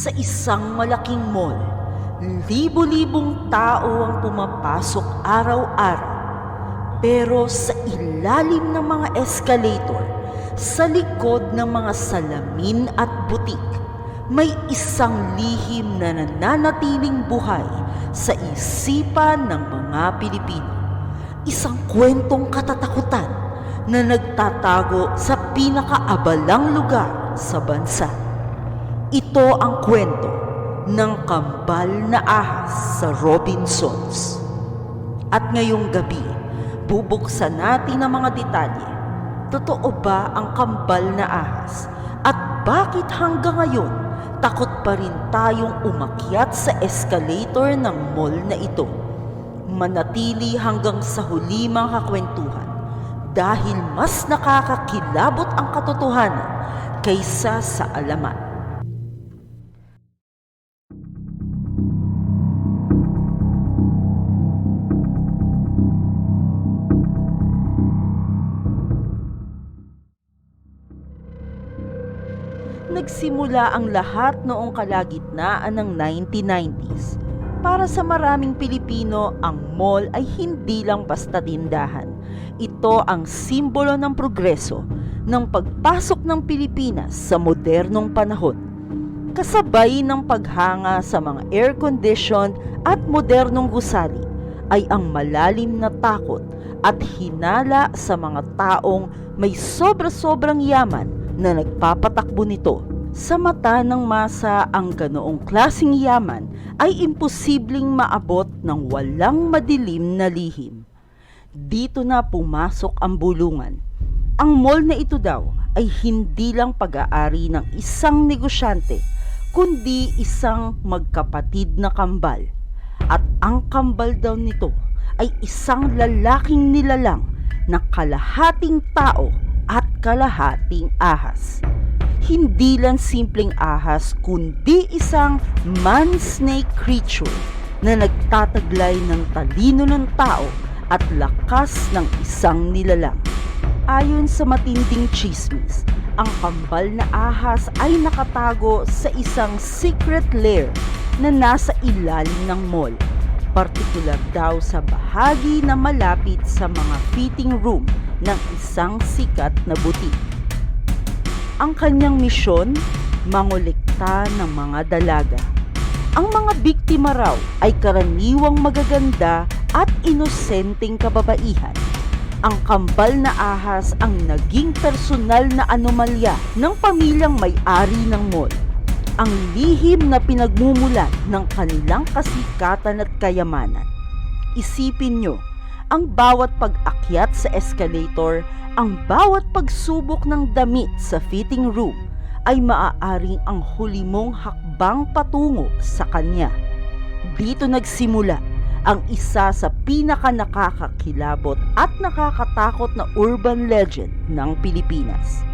Sa isang malaking mall, libo-libong tao ang pumapasok araw-araw. Pero sa ilalim ng mga escalator, sa likod ng mga salamin at butik, may isang lihim na nananatiling buhay sa isipan ng mga Pilipino. Isang kwentong katatakutan na nagtatago sa pinakaabalang lugar sa bansa. Ito ang kwento ng kambal na ahas sa Robinsons. At ngayong gabi, bubuksan natin ang mga detalye. Totoo ba ang kambal na ahas? At bakit hanggang ngayon, takot pa rin tayong umakyat sa escalator ng mall na ito? Manatili hanggang sa huli mga kakwentuhan dahil mas nakakakilabot ang katotohanan kaysa sa alamat. Nagsimula ang lahat noong kalagitnaan ng 1990s. Para sa maraming Pilipino, ang mall ay hindi lang basta tindahan. Ito ang simbolo ng progreso ng pagpasok ng Pilipinas sa modernong panahon. Kasabay ng paghanga sa mga air-conditioned at modernong gusali ay ang malalim na takot at hinala sa mga taong may sobra-sobrang yaman na nagpapatakbo nito. Sa mata ng masa ang ganoong klasing yaman ay imposibleng maabot ng walang madilim na lihim. Dito na pumasok ang bulungan. Ang mall na ito daw ay hindi lang pag-aari ng isang negosyante, kundi isang magkapatid na kambal. At ang kambal daw nito ay isang lalaking nilalang na kalahating tao at kalahating ahas. Hindi lang simpleng ahas kundi isang man-snake creature na nagtataglay ng talino ng tao at lakas ng isang nilalang. Ayon sa matinding chismis, ang kambal na ahas ay nakatago sa isang secret lair na nasa ilalim ng mall. Partikular daw sa bahagi na malapit sa mga fitting room ng isang sikat na butik. Ang kanyang misyon, mangulikta ng mga dalaga. Ang mga biktima raw ay karaniwang magaganda at inosenteng kababaihan. Ang kambal na ahas ang naging personal na anomalya ng pamilyang may-ari ng mall. Ang lihim na pinagmumulan ng kanilang kasikatan at kayamanan. Isipin nyo, ang bawat pag-akyat sa escalator, ang bawat pagsubok ng damit sa fitting room ay maaaring ang huli mong hakbang patungo sa kanya. Dito nagsimula ang isa sa pinaka nakakakilabot at nakakatakot na urban legend ng Pilipinas.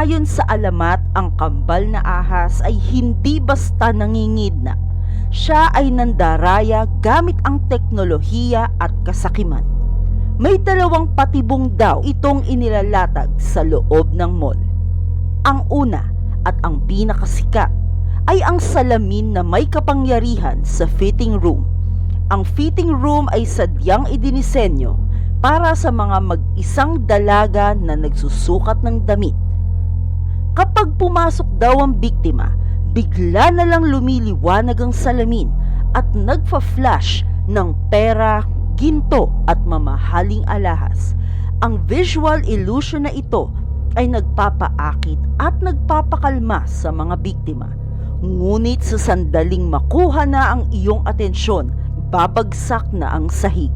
Ayon sa alamat, ang kambal na ahas ay hindi basta nangingidnap. Siya ay nandaraya gamit ang teknolohiya at kasakiman. May dalawang patibong daw itong inilalatag sa loob ng mall. Ang una at ang pinakasikat ay ang salamin na may kapangyarihan sa fitting room. Ang fitting room ay sadyang idinisenyo para sa mga mag-isang dalaga na nagsusukat ng damit Kapag pumasok daw ang biktima, bigla na lang lumiliwanag ang salamin at nagfa-flash ng pera, ginto at mamahaling alahas. Ang visual illusion na ito ay nagpapaakit at nagpapakalma sa mga biktima. Ngunit sa sandaling makuha na ang iyong atensyon, babagsak na ang sahig.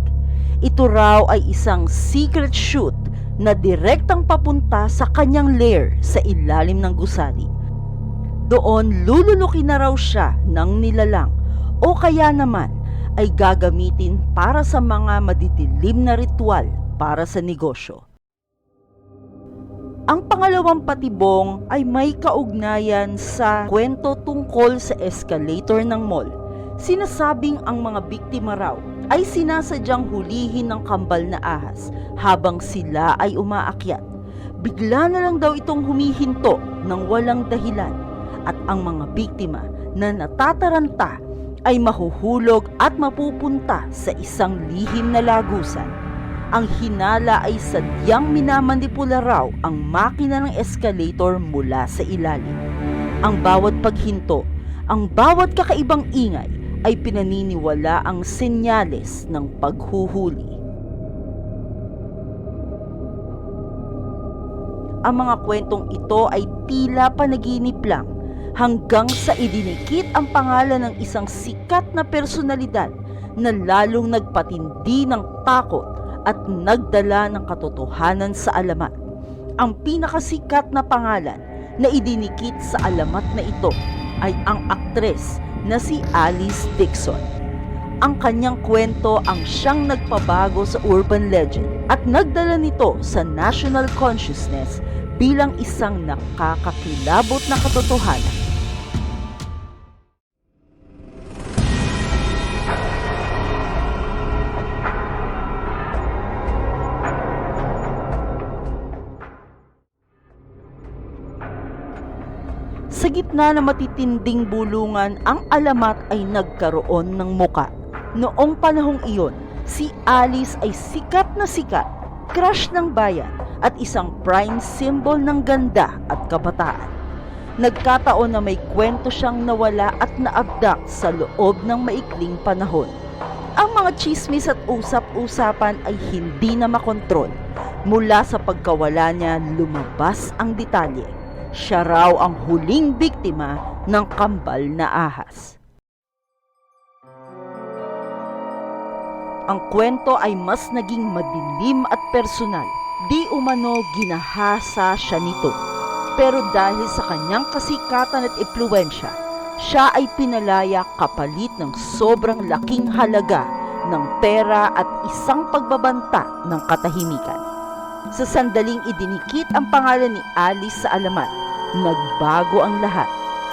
Ito raw ay isang secret shoot na direktang papunta sa kanyang lair sa ilalim ng gusali. Doon lulunukin na raw siya ng nilalang o kaya naman ay gagamitin para sa mga madidilim na ritual para sa negosyo. Ang pangalawang patibong ay may kaugnayan sa kwento tungkol sa escalator ng mall. Sinasabing ang mga biktima raw ay sinasadyang hulihin ng kambal na ahas habang sila ay umaakyat. Bigla na lang daw itong humihinto ng walang dahilan at ang mga biktima na natataranta ay mahuhulog at mapupunta sa isang lihim na lagusan. Ang hinala ay sadyang minamanipula raw ang makina ng escalator mula sa ilalim. Ang bawat paghinto, ang bawat kakaibang ingay ay pinaniniwala ang senyales ng paghuhuli. Ang mga kwentong ito ay tila panaginip lang hanggang sa idinikit ang pangalan ng isang sikat na personalidad na lalong nagpatindi ng takot at nagdala ng katotohanan sa alamat. Ang pinakasikat na pangalan na idinikit sa alamat na ito ay ang aktres na si Alice Dixon. Ang kanyang kwento ang siyang nagpabago sa urban legend at nagdala nito sa national consciousness bilang isang nakakakilabot na katotohanan. Gitna ng matitinding bulungan, ang alamat ay nagkaroon ng muka. Noong panahong iyon, si Alice ay sikat na sikat, crush ng bayan at isang prime symbol ng ganda at kabataan. Nagkataon na may kwento siyang nawala at naabdak sa loob ng maikling panahon. Ang mga chismis at usap-usapan ay hindi na makontrol. Mula sa pagkawala niya, lumabas ang detalye siya raw ang huling biktima ng kambal na ahas. Ang kwento ay mas naging madilim at personal. Di umano ginahasa siya nito. Pero dahil sa kanyang kasikatan at impluensya, siya ay pinalaya kapalit ng sobrang laking halaga ng pera at isang pagbabanta ng katahimikan. Sa sandaling idinikit ang pangalan ni Alice sa alamat, nagbago ang lahat.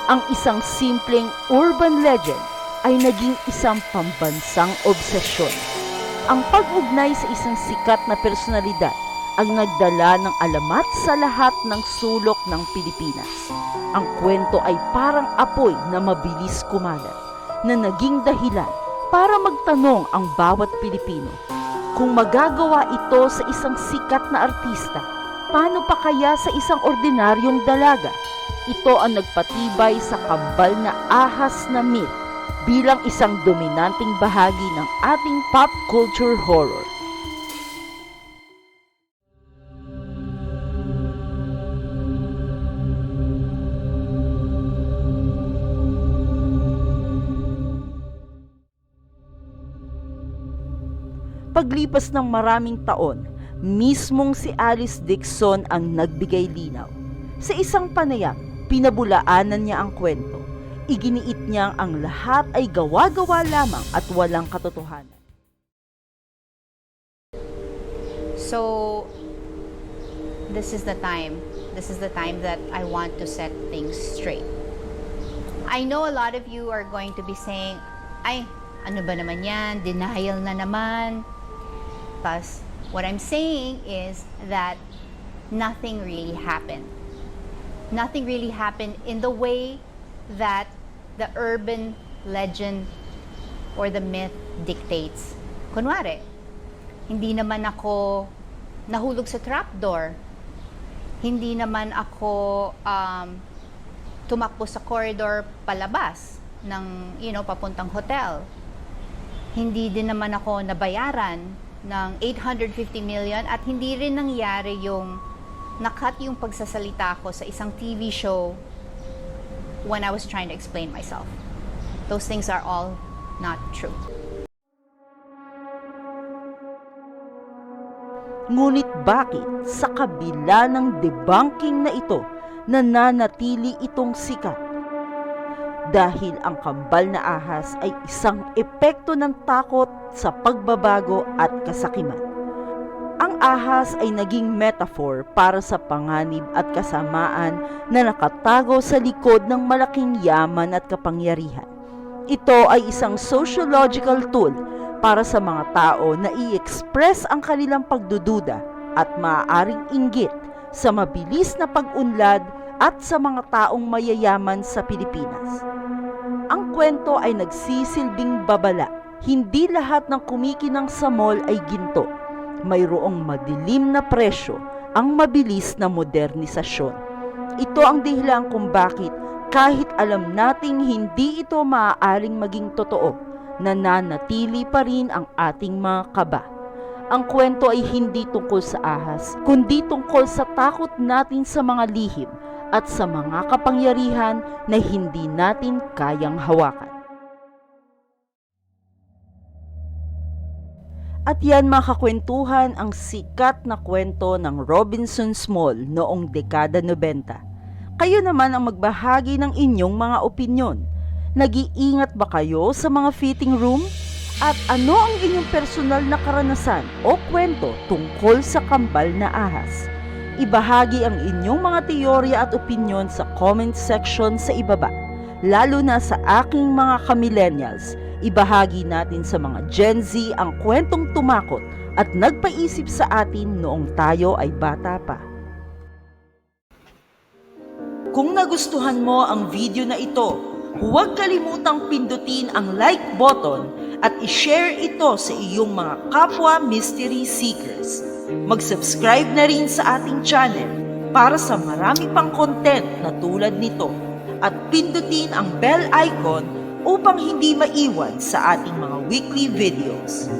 Ang isang simpleng urban legend ay naging isang pambansang obsesyon. Ang pag-ugnay sa isang sikat na personalidad ang nagdala ng alamat sa lahat ng sulok ng Pilipinas. Ang kwento ay parang apoy na mabilis kumalat na naging dahilan para magtanong ang bawat Pilipino kung magagawa ito sa isang sikat na artista paano pa kaya sa isang ordinaryong dalaga? Ito ang nagpatibay sa kambal na ahas na myth bilang isang dominanting bahagi ng ating pop culture horror. Paglipas ng maraming taon, mismong si Alice Dixon ang nagbigay linaw. Sa isang panayam, pinabulaanan niya ang kwento. Iginiit niyang ang lahat ay gawa-gawa lamang at walang katotohanan. So, this is the time. This is the time that I want to set things straight. I know a lot of you are going to be saying, ay, ano ba naman yan? Denial na naman. Plus, what I'm saying is that nothing really happened. Nothing really happened in the way that the urban legend or the myth dictates. Kunwari, hindi naman ako nahulog sa trapdoor. Hindi naman ako um, tumakbo sa corridor palabas ng, you know, papuntang hotel. Hindi din naman ako nabayaran ng 850 million at hindi rin nangyari yung nakat yung pagsasalita ko sa isang TV show when I was trying to explain myself. Those things are all not true. Ngunit bakit sa kabila ng debunking na ito, nananatili itong sikat? Dahil ang kambal na ahas ay isang epekto ng takot sa pagbabago at kasakiman. Ang ahas ay naging metaphor para sa panganib at kasamaan na nakatago sa likod ng malaking yaman at kapangyarihan. Ito ay isang sociological tool para sa mga tao na i-express ang kanilang pagdududa at maaaring inggit sa mabilis na pag-unlad at sa mga taong mayayaman sa Pilipinas. Kwento ay nagsisilbing babala. Hindi lahat ng kumikinang sa mall ay ginto. Mayroong madilim na presyo ang mabilis na modernisasyon. Ito ang dahilan kung bakit kahit alam nating hindi ito maaaring maging totoo, nananatili pa rin ang ating mga kaba. Ang kwento ay hindi tungkol sa ahas, kundi tungkol sa takot natin sa mga lihim at sa mga kapangyarihan na hindi natin kayang hawakan. At yan mga kakwentuhan ang sikat na kwento ng Robinson's Mall noong dekada 90. Kayo naman ang magbahagi ng inyong mga opinyon. Nag-iingat ba kayo sa mga fitting room? At ano ang inyong personal na karanasan o kwento tungkol sa kambal na ahas? Ibahagi ang inyong mga teorya at opinyon sa comment section sa ibaba. Lalo na sa aking mga kamillennials, ibahagi natin sa mga Gen Z ang kwentong tumakot at nagpaisip sa atin noong tayo ay bata pa. Kung nagustuhan mo ang video na ito, huwag kalimutang pindutin ang like button at i-share ito sa iyong mga kapwa mystery seekers. Mag-subscribe na rin sa ating channel para sa marami pang content na tulad nito at pindutin ang bell icon upang hindi maiwan sa ating mga weekly videos.